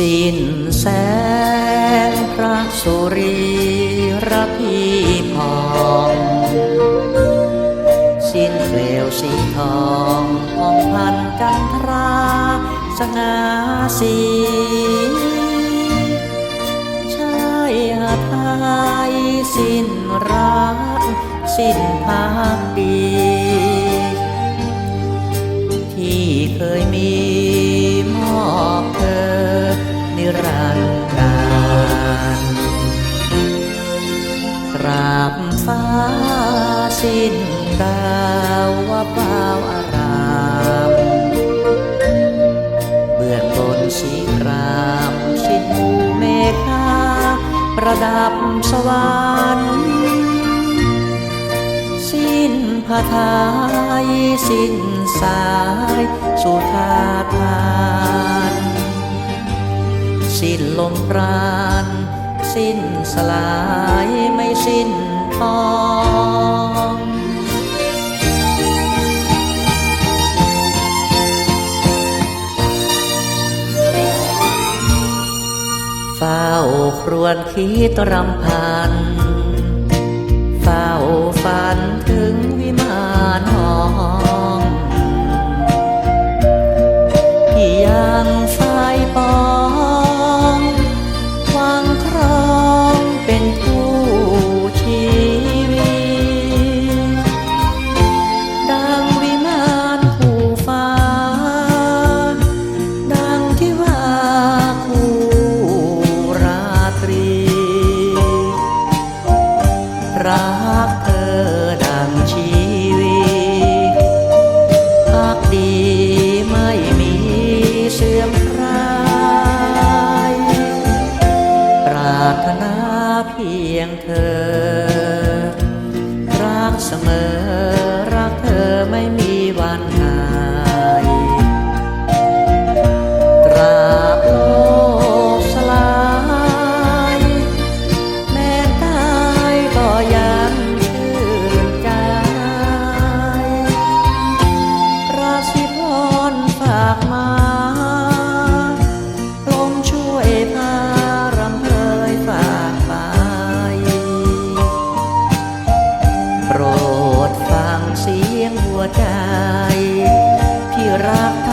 สิ้นแสงพระสุรีระพีพองสิ้นเปลวสีทองพองพันจันทรา สง่าสีชายหาไทยสิ้นรักสิ้นพักดี ฟ้าสิ้นดาวว่าเปล่าอารามเบื้องบนสีครามสิ้นหมู่เมฆาประดับสวรรค์สิ้นผ้าไทยสิ้นสายสุธาทานสิ้นลมปราณสิ้นสลายไม่สิ้น ปองเฝ้าครวญคิดรำพัน เฝ้าฝันถึง สื่อมคลายปรารถนาเพียงเธอ รักเสมอ รักเธอไม่ ที่รัก